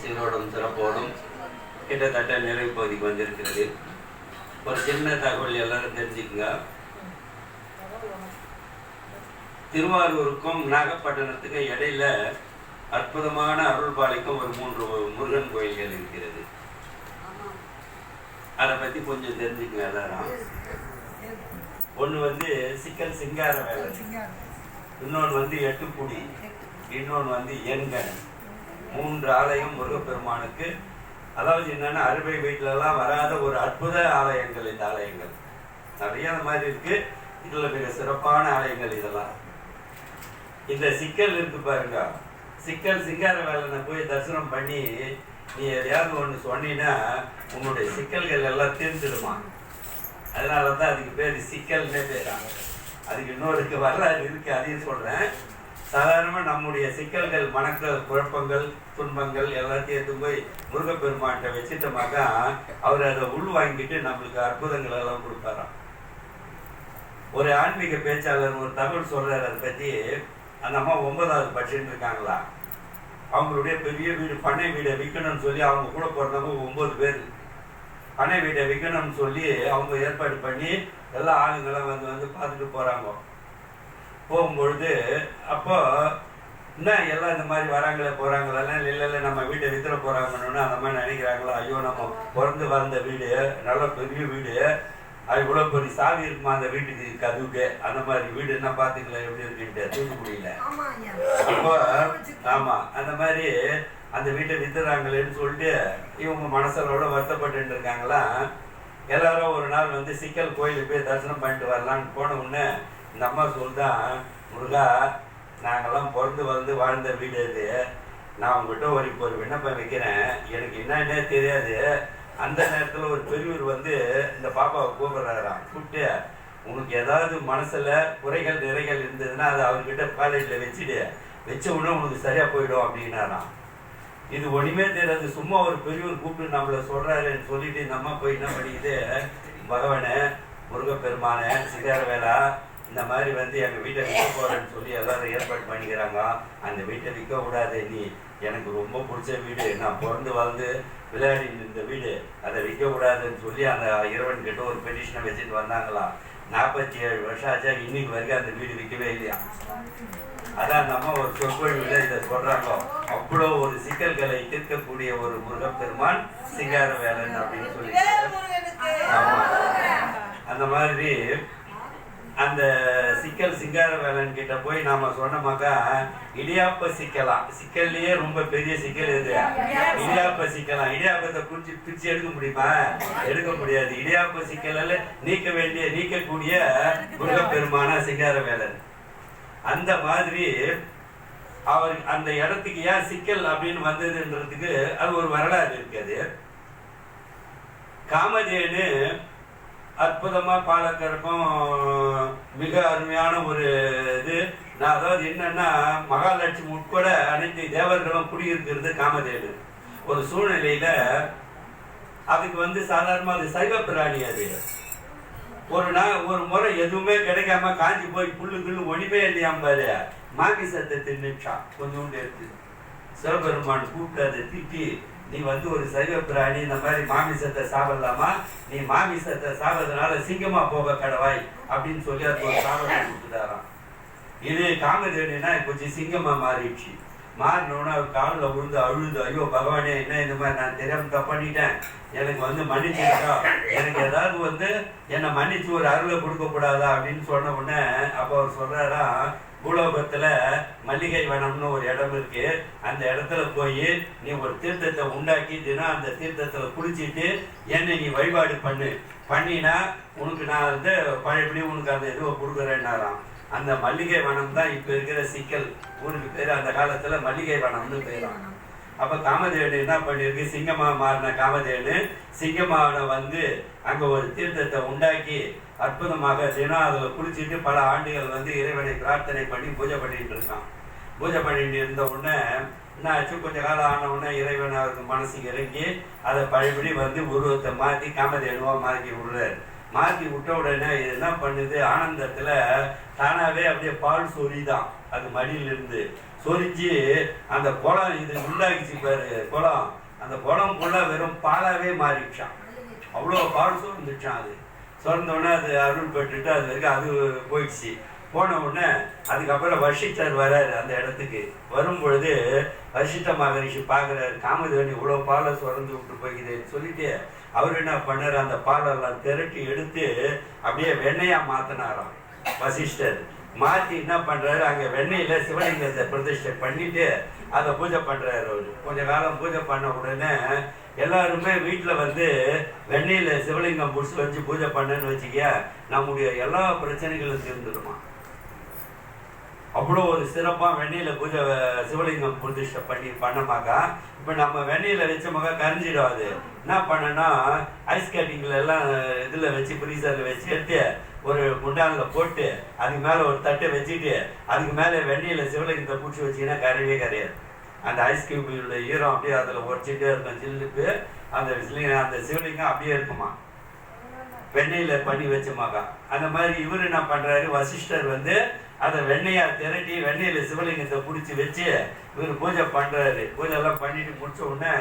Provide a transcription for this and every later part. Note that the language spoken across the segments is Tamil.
சீரோடும் சிறப்போடும் கிட்டத்தட்ட நிறைவு பகுதிக்கு வந்திருக்கிறது. ஒரு சின்ன தகவல் எல்லாரும் தெரிஞ்சுக்குங்க. திருவாரூருக்கும் நாகப்பட்டினத்துக்கும் இடையில அற்புதமான அருள்பாளைக்கும் ஒரு மூன்று முருகன் கோயில்கள் இருக்கிறது. அதை பத்தி கொஞ்சம் தெரிஞ்சுக்கங்க எல்லாரும். ஒண்ணு வந்து சிக்கல் சிங்கார வேலை இன்னொன்று வந்து எட்டுக்குடி இன்னொன்று வந்து எண்கண். மூன்று ஆலயம் முருகப்பெருமானுக்கு. அதாவது என்னன்னா அறுவை வீட்டிலலாம் வராத ஒரு அற்புத ஆலயங்கள் இந்த ஆலயங்கள். நிறைய அந்த மாதிரி இருக்கு. இதுல மிக சிறப்பான ஆலயங்கள் இதெல்லாம். இந்த சிக்கல் இருக்கு பாருங்க. சிக்கல் சிங்கார வேலனை போய் தரிசனம் பண்ணி நீ எதையாவது ஒன்று சொன்னீன்னா உன்னுடைய சிக்கல்கள் எல்லாம் தீர்ந்துடுமா? அதனால தான் அதுக்கு பேர் சிக்கல்னே பேராங்க அதுக்கு இன்னொருக்கு வரலாறு இருக்கு அதையும் சொல்றேன். சாதாரணமாக நம்முடைய சிக்கல்கள் மனக்கள் குழப்பங்கள் துன்பங்கள் எல்லாத்தையும் எடுத்து போய் முருகப்பெருமான்கிட்ட வச்சுட்டோமாக்கா அவர் அதை உள் வாங்கிட்டு நம்மளுக்கு அற்புதங்கள் எல்லாம் கொடுப்பாராம். ஒரு ஆன்மீக பேச்சாளர் ஒரு தகவல் சொல்றாரு அதை பற்றி அந்த அம்மா ஒன்பதாவது படிச்சுட்டு இருக்காங்களா? அவங்களுடைய பெரிய வீடு பண்ணை வீடை விற்கணும்னு சொல்லி அவங்க கூட பிறந்தவங்க ஒம்பது பேர். பண்ணை வீட்டை விற்கணும்னு சொல்லி அவங்க ஏற்பாடு பண்ணி எல்லா ஆளுங்களாம் வந்து வந்து பார்த்துட்டு போகிறாங்க போகும்பொழுது அப்போ என்ன எல்லாம் இந்த மாதிரி வராங்களே போறாங்களா இல்லை இல்லை நம்ம வீட்டை வித்துற போறாங்கன்னு அந்த மாதிரி நினைக்கிறாங்களா? ஐயோ நம்ம பிறந்து வளர்ந்த வீடு நல்ல பெரிய வீடு. அது இவ்வளோ பெரிய சாவி இருக்குமா அந்த வீட்டுக்கு கதவுக்கு? அந்த மாதிரி வீடு என்ன பார்த்துக்கல எப்படி இருக்குன்ட்டு தூத்துக்குடியில அப்போ ஆமா அந்த மாதிரி அந்த வீட்டை வித்துறாங்களேன்னு சொல்லிட்டு இவங்க மனசளோட வருத்தப்பட்டு இருக்காங்களா எல்லாரும் ஒரு நாள் வந்து சிக்கல் கோயிலுக்கு போய் தரிசனம் பண்ணிட்டு வரலான்னு போன உடனே இந்த அம்மா சொல்லுதான் முருகா நாங்கள்லாம் பிறந்து வந்து வாழ்ந்த வீடு இது நான் உங்கள்கிட்ட ஒரு இப்போ ஒரு விண்ணப்பம் வைக்கிறேன். எனக்கு என்னன்னே தெரியாது. அந்த நேரத்தில் ஒரு பெரியவர் வந்து இந்த பாப்பாவை கூப்பிடுறாராம். கூப்பிட்டு உனக்கு ஏதாவது மனசில் குறைகள் நிறைகள் இருந்ததுன்னா அதை அவர்கிட்ட காலேஜில் வச்சுடு. வச்ச உடனே உனக்கு சரியாக போயிடும் அப்படின்னாராம். இது ஒன்றுமே தெரியாது. சும்மா ஒரு பெரியவர் கூப்பிட்டு நம்மளை சொல்கிறாருன்னு சொல்லிட்டு இந்த அம்மா போய் என்ன பண்ணிக்குது பகவானே முருகப்பெருமானே சிகார வேலா இந்த மாதிரி வந்து எங்க வீட்டை விற்க போறேன்னு சொல்லி எல்லாரும் ஏற்பாடு பண்ணிக்கிறாங்க. அந்த வீட்டை விற்க கூடாது நீ. எனக்கு ரொம்ப பிடிச்ச வீடு. நான் பிறந்து வளர்ந்து விளையாடி இந்த வீடு. அதை விற்க கூடாதுன்னு சொல்லி அந்த இறைவன் கிட்ட ஒரு பெட்டிஷனை வச்சுட்டு வந்தாங்களாம் நாற்பத்தி ஏழு வருஷம் ஆச்சா. இன்னைக்கு வரைக்கும் அந்த வீடு விற்கவே இல்லையா? அதான் நம்ம ஒரு சொற்பொழிவுல இதை சொல்றாங்க. அவ்வளோ ஒரு சிக்கல்களை தீர்க்கக்கூடிய ஒரு முருகப்பெருமான் சிங்கார வேலன் அப்படின்னு சொல்லி ஆமா. அந்த மாதிரி அந்த சிக்கல் சிங்கார வேலன் கிட்ட போய் நாம சொன்னோமாக்கா இடியாப்ப சிக்கலாம். சிக்கல்லையே ரொம்ப பெரிய சிக்கல் எது இடியாப்ப சிக்கலாம். இடியாப்பத்தை குடிச்சு பிரிச்சு எடுக்க முடியுமா? எடுக்க முடியாது. இடியாப்ப சிக்கலால நீக்க வேண்டிய நீக்கக்கூடிய முருகப்பெருமான சிங்கார வேலன் அந்த மாதிரி அவர் அந்த இடத்துக்கு ஏன் சிக்கல் அப்படின்னு வந்ததுன்றதுக்கு அது ஒரு வரலாறு இருக்குது. காமதேனு அற்புதமா பாலக்கருக்கும் மிக அருமையான ஒரு இது. நான் அதாவது என்னன்னா மகாலட்சுமி உட்பட அனைத்து தேவர்களும் குடியிருக்கிறது காமதேவு ஒரு சூழ்நிலையில அதுக்கு வந்து சாதாரணமா அது சைவ பிராணி அது. ஒரு நாள் ஒரு முறை எதுவுமே கிடைக்காம காஞ்சி போய் புல்லு கிள்ளு ஒளிமே இல்லையாம் பாரு. சத்தை தின்னுச்சான் கொஞ்சோண்டு எடுத்து. சிவபெருமான் கூப்பிட்டு அதை திட்டி நீ வந்து ஒரு சைவ பிராணி இந்த மாதிரி மாமிசத்தை சாப்பிடலாமா? நீ மாமிசத்தை சாப்பிட்றதுனால சிங்கமா போக கடவாய் அப்படின்னு சொல்லி அது ஒரு சாபத்தை கொடுத்துட்டாராம். இது காமதேவனா கொஞ்சம் சிங்கமா மாறிடுச்சு. மாறினோன்னு அவர் காலில் விழுந்து அழுது ஐயோ பகவானே என்ன இந்த மாதிரி நான் தெரியாம தப்பு பண்ணிட்டேன்? எனக்கு வந்து மன்னிச்சுக்கா எனக்கு ஏதாவது வந்து என்னை மன்னிச்சு ஒரு அருளை கொடுக்க கூடாதா அப்படின்னு சொன்ன உடனே அப்போ அவர் சொல்றாரா பூலோகத்துல மல்லிகை வனம்னு ஒரு இடம் இருக்கு. அந்த இடத்துல போய் நீ ஒரு தீர்த்தத்தை உண்டாக்கி தினம் அந்த தீர்த்தத்துல குளிச்சிட்டு என்னை நீ வழிபாடு பண்ணு. பண்ணினா உனக்கு நான் வந்து பழையபடி உனக்கு அந்த இதுவை கொடுக்குறேன்னாராம். அந்த மல்லிகை வனம் தான் இப்ப இருக்கிற சிக்கல். ஊருக்கு பேர் அந்த காலத்துல மல்லிகை வனம்னு பேராம் அப்ப காமதேனு என்ன பண்ணிருக்கு சிங்கமா மாறின காமதேனு சிங்கமான வந்து அங்க ஒரு தீர்த்தத்தை உண்டாக்கி அற்புதமாக தினம் அதில் குளிச்சுட்டு பல ஆண்டுகள் வந்து இறைவனை பிரார்த்தனை பண்ணி பூஜை பண்ணிட்டு இருக்கான். பூஜை பண்ணிட்டு இருந்த உடனே என்ன ஆச்சு கொஞ்ச காலம் ஆன உடனே இறைவன் அவருக்கு மனசு இறங்கி அதை பழையபடி வந்து உருவத்தை மாற்றி காமதேனுவா மாற்றி விடுறாரு. மாற்றி விட்ட உடனே இது என்ன பண்ணுது? ஆனந்தத்தில் தானாகவே அப்படியே பால் சொரிதான். அது மடியிலிருந்து சொரிஞ்சு அந்த குளம் இது உண்டாக்கிச்சு பாரு குளம். அந்த குளம் ஃபுல்லாக வெறும் பாலாகவே மாறிடுச்சான் அவ்வளோ பால் சுரந்துச்சான் அது. திறந்தோடனே அது அருள் பெற்றுட்டு அது வரைக்கும் அது போயிடுச்சு. போன உடனே அதுக்கப்புறம் வர்ஷித்தர் வராரு அந்த இடத்துக்கு. வரும் பொழுது வர்ஷித்த மகரிஷி பார்க்குறாரு காமதேவன் இவ்வளோ பாலை சுரந்து விட்டு போய்க்குதுன்னு சொல்லிட்டு அவர் என்ன பண்ணார்? அந்த பாலெல்லாம் திரட்டி எடுத்து அப்படியே வெண்ணையாக மாற்றினாராம் வசிஷ்டர். மாற்றி என்ன பண்றாரு? அங்கே வெண்ணெயில சிவலிங்கத்தை பிரதிஷ்டை பண்ணிட்டு அதை பூஜை பண்றாரு அவர். கொஞ்ச காலம் பூஜை பண்ண உடனே எல்லாருமே வீட்டுல வந்து வெண்ணையில் சிவலிங்கம் பிடிச்சி வச்சு பூஜை பண்ணேன்னு வச்சுக்க நம்முடைய எல்லா பிரச்சனைகளும் தீர்ந்துடுமா அவ்வளோ ஒரு சிறப்பாக வெந்நீரில் பூஜை சிவலிங்கம் பிரதிஷ்டை பண்ணி பண்ணமாக்கா இப்போ நம்ம வெந்நீரில் வச்சோமாக்கா கரைஞ்சிடும் அது என்ன பண்ணனா ஐஸ் கட்டிங்கில் எல்லாம் இதில் வச்சு ஃப்ரீசரில் வச்சு எடுத்து ஒரு குண்டானில் போட்டு அதுக்கு மேலே ஒரு தட்டை வச்சுட்டு அதுக்கு மேலே வெண்ணியில் சிவலிங்கத்தை பூச்சி வச்சீங்கன்னா கரையவே கரையாது. அந்த ஐஸ் கியூபியோட ஈரம் அப்படியே அதில் உரைச்சிட்டே இருக்கும் ஜில்லுக்கு அந்த அந்த சிவலிங்கம் அப்படியே இருக்குமா? வெண்ணெயில பண்ணி வச்சமாக்கா அந்த மாதிரி இவர் என்ன பண்ணுறாரு வசிஷ்டர் வந்து அதை வெண்ணெயா திரட்டி வெண்ணையில் சிவலிங்கத்தை பிடிச்சி வச்சு இவர் பூஜை பண்ணுறாரு பூஜை எல்லாம் பண்ணிட்டு முடிச்ச உடனே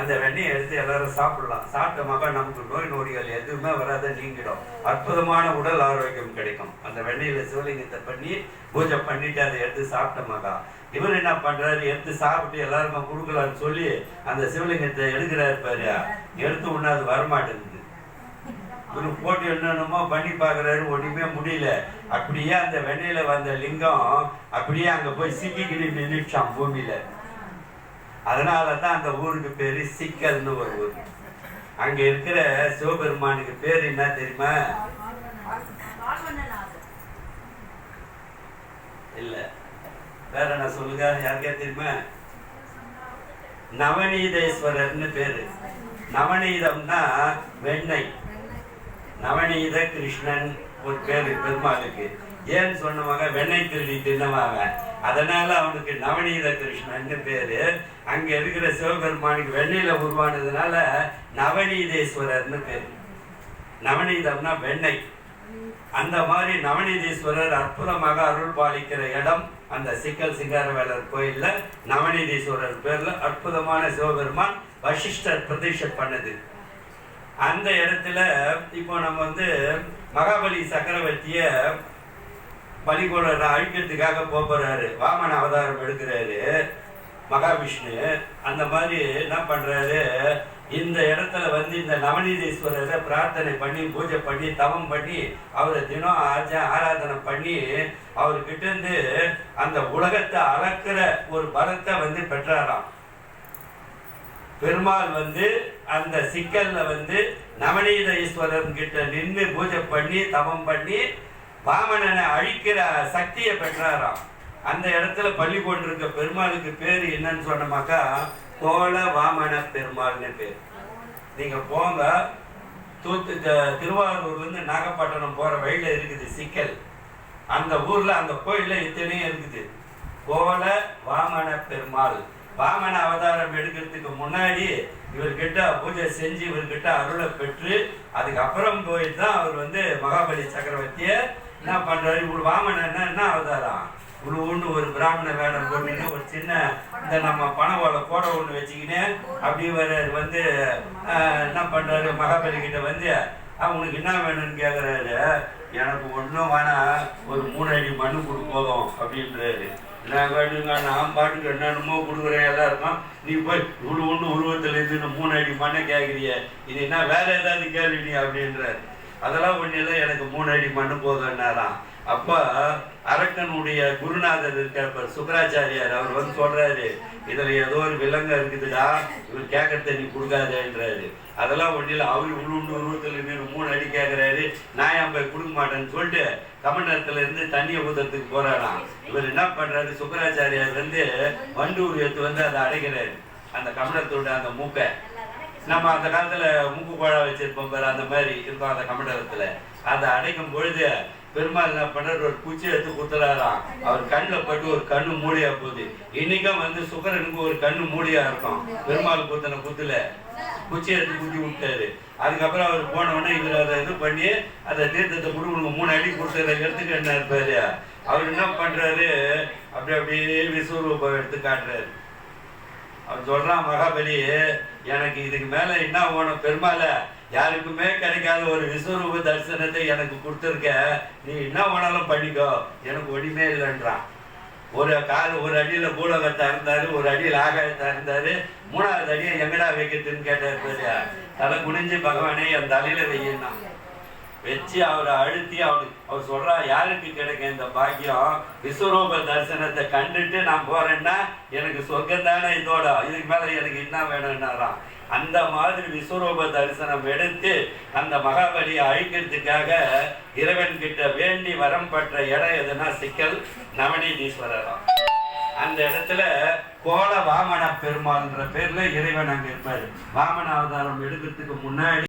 அந்த வெண்ணெயை எடுத்து எல்லாரும் சாப்பிடலாம். சாப்பிட்டமாக்கா நமக்கு நோய் நொடிகள் எதுவுமே வராத நீங்கிடும். அற்புதமான உடல் ஆரோக்கியம் கிடைக்கும். அந்த வெண்ணையில் சிவலிங்கத்தை பண்ணி பூஜை பண்ணிட்டு அதை எடுத்து சாப்பிட்ட மகா. இவர் என்ன பண்றாரு? எடுத்து சாப்பிட்டு எல்லாருக்கும் கொடுக்கலான்னு சொல்லி அந்த சிவலிங்கத்தை எடுக்கிறாரு பாரு. எடுத்து உடனே அது வரமாட்டேங்குது. ஒரு போட்டு என்னென்னமோ பண்ணி பார்க்குறாரு ஒன்றுமே முடியல. அப்படியே அந்த வெண்ணையில் வந்த லிங்கம் அப்படியே அங்கே போய் சிக்கிக்கிட்டு நின்றுச்சான் பூமியில். அதனால தான் அந்த ஊருக்கு பேர் சிக்கல்னு ஒரு ஊர். அங்கே இருக்கிற சிவபெருமானுக்கு பேர் என்ன தெரியுமா? இல்லை. வேற என்ன சொல்லுங்க? யாருக்கே தெரியுமா? நவநீதேஸ்வரர்னு பேரு. நவநீதம்னா வெண்ணெய். நவநீத கிருஷ்ணன் ஒரு பேரு பெருமாளுக்கு. ஏன்னு சொன்னவங்க வெண்ணெய் திருடி தின்னவாங்க? அதனால அவனுக்கு நவநீத கிருஷ்ணன்னு பேரு. அங்க இருக்கிற சிவபெருமானுக்கு வெண்ணெயில உருவானதுனால நவநீதேஸ்வரர்னு பேரு. நவநீதம்னா வெண்ணெய். அந்த மாதிரி நவநீதீஸ்வரர் அற்புதமாக அருள் பாலிக்கிற இடம் அந்த சிக்கல் சிங்காரவேலர் கோயில்ல நவநீதீஸ்வரர் பேர்ல அற்புதமான சிவபெருமான் வசிஷ்டர் பிரதிஷ்டை பண்ணது. அந்த இடத்துல இப்போ நம்ம வந்து மகாபலி சக்கரவர்த்திய பலிகொட அழிக்கிறதுக்காக போப் போறாரு வாமன அவதாரம் எடுக்கிறாரு. மகாவிஷ்ணு அந்த மாதிரி என்ன பண்றாரு? இந்த இடத்துல வந்து இந்த நவநீதீஸ்வரரை பிரார்த்தனை பண்ணி பூஜை பண்ணி தவம் பண்ணி அவரை தினம் ஆஜ ஆராதனை பண்ணி அவர்கிட்ட இருந்து அந்த உலகத்தை அளக்கிற ஒரு பலத்தை வந்து பெற்றாராம். பெருமாள் வந்து அந்த சிக்கல்ல வந்து நவநீத ஈஸ்வரன் கிட்ட நின்று பூஜை பண்ணி தவம் பண்ணி பாமனனை அழிக்கிற சக்தியை பெற்றாராம். அந்த இடத்துல பள்ளி கொண்டிருக்க பெருமாளுக்கு பேர் என்னன்னு சொன்னமாக்கா கோல வாமன பெருமாள்னு பேர். நீங்க போங்க. தூத்து த- திருவாரூர்ல இருந்து நாகப்பட்டினம் போற வழியில இருக்குது சிக்கல். அந்த ஊர்ல அந்த கோயில்ல இத்தனையும் இருக்குது. கோல வாமன பெருமாள். வாமன அவதாரம் எடுக்கிறதுக்கு முன்னாடி இவர்கிட்ட பூஜை செஞ்சு இவர்கிட்ட அருளை பெற்று அதுக்கப்புறம் போயிட்டு தான் அவர் வந்து மகாபலி சக்கரவர்த்திய என்ன பண்றாரு? இவ்வளவு வாமன் என்ன என்ன அவதாரம்? இவ்வளவுன்னு ஒரு பிராமண வேடம் போட்டு ஒரு சின்ன இந்த நம்ம பண ஓலை கோடை ஒன்று வச்சுக்கின்னு அப்படி வர்றாரு. வந்து என்ன பண்றாரு? மகாபலி கிட்ட வந்து அவனுக்கு என்ன வேணும்னு கேக்குறாரு? எனக்கு ஒன்றும் வேணா ஒரு மூணு அடி மண்ணு கொடு போதும். அப்படின்றாரு. நான் பாட்டுங்க நான் பாட்டுக்கு என்னென்னமோ கொடுக்குறேன் எல்லாருக்கும் நீ போய் இவ்வளோ ஒன்று உருவத்தில் இருந்து மூணு அடி மண்ணை கேட்குறிய இது என்ன வேலை ஏதாவது கேள்வி நீ அப்படின்றாரு. அதெல்லாம் ஒன்றும் எனக்கு மூணு அடி மண்ணு போதும்னாராம். அப்போ அரக்கனுடைய குருநாதர் இருக்கிற சுக்கராச்சாரியார் அவர் வந்து சொல்றாரு இதுல ஏதோ ஒரு விலங்கு இருக்குதுடா இவர் கேட்கறத நீ கொடுக்காதேன்றாரு. அதெல்லாம் ஒன்றும் அவர் உள்ளுண்டு உருவத்தில் இருந்து மூணு அடி கேட்குறாரு நான் ஏன் போய் கொடுக்க மாட்டேன்னு சொல்லிட்டு கமண்டலத்துல இருந்து தண்ணியை ஊத்துறதுக்கு போறாராம். இவர் என்ன பண்றாரு சுக்கராச்சாரியார் வந்து வண்டூர் எடுத்து வந்து அதை அடைக்கிறாரு அந்த கமண்டத்தோட அந்த மூக்கை. நம்ம அந்த காலத்துல மூக்கு குழா வச்சிருப்போம் பாரு அந்த மாதிரி இருக்கும் அந்த கமண்டலத்துல அதை அடைக்கும் பொழுது பெருமாள் என்ன பண்றாரு? ஒரு குச்சி எடுத்து குத்துறாராம். அவர் கண்ணில் பட்டு ஒரு கண்ணு மூடியா போகுது. இன்னைக்கும் வந்து சுக்கரனுக்கு ஒரு கண்ணு மூடியா இருக்கும். பெருமாள் குத்தின குத்துல. குச்சி எடுத்து குத்தி விட்டாரு. அதுக்கப்புறம் அவர் போன உடனே இவர் அதை இது பண்ணி அந்த தீர்த்தத்தை கூட உனக்கு மூணு அடி கொடுத்து எடுத்துக்க என்ன இருப்பாரு? அவர் என்ன பண்றாரு? அப்படி அப்படியே விஸ்வரூபம் எடுத்து காட்டுறாரு. அவன் சொல்றான் மகாபலி எனக்கு இதுக்கு மேல என்ன வேணும்? பெருமாள யாருக்குமே கிடைக்காத ஒரு விஸ்வரூப தரிசனத்தை எனக்கு கொடுத்துருக்க. நீ என்ன வேணாலும் பண்ணிக்கோ. எனக்கு ஒடிமே இல்லைன்றான். ஒரு கால் ஒரு அடியில பூலகத்தை இருந்தாரு ஒரு அடியில் ஆகாயத்தை இருந்தாரு மூணாவது அடியை எங்கடா வைக்கிறதுன்னு கேட்டார் தலை குனிஞ்சு பகவானே என் தலையில வையணும் வச்சு அவரை அழுத்தி அவனுக்கு அவர் சொல்றா யாருக்கு கிடைக்கும் இந்த பாக்கியம்? விஸ்வரூப தரிசனத்தை கண்டுட்டு நான் போறேன்னா எனக்கு சொர்க்கம் தானே இதோட இதுக்கு மேல எனக்கு என்ன வேணும்னாராம்? அந்த மாதிரி விஸ்வரூப தரிசனம் எடுத்து அந்த மகாபலியை அழிக்கிறதுக்காக இறைவன் கிட்ட வேண்டி வரம் பெற்ற இடம் எதுனா சிக்கல் நவநீதீஸ்வரராம். அந்த இடத்துல கோல வாமன பெருமாள்ன்ற பேர்ல இறைவன் அங்க இருப்பாரு. வாமன அவதாரம் எடுக்கிறதுக்கு முன்னாடி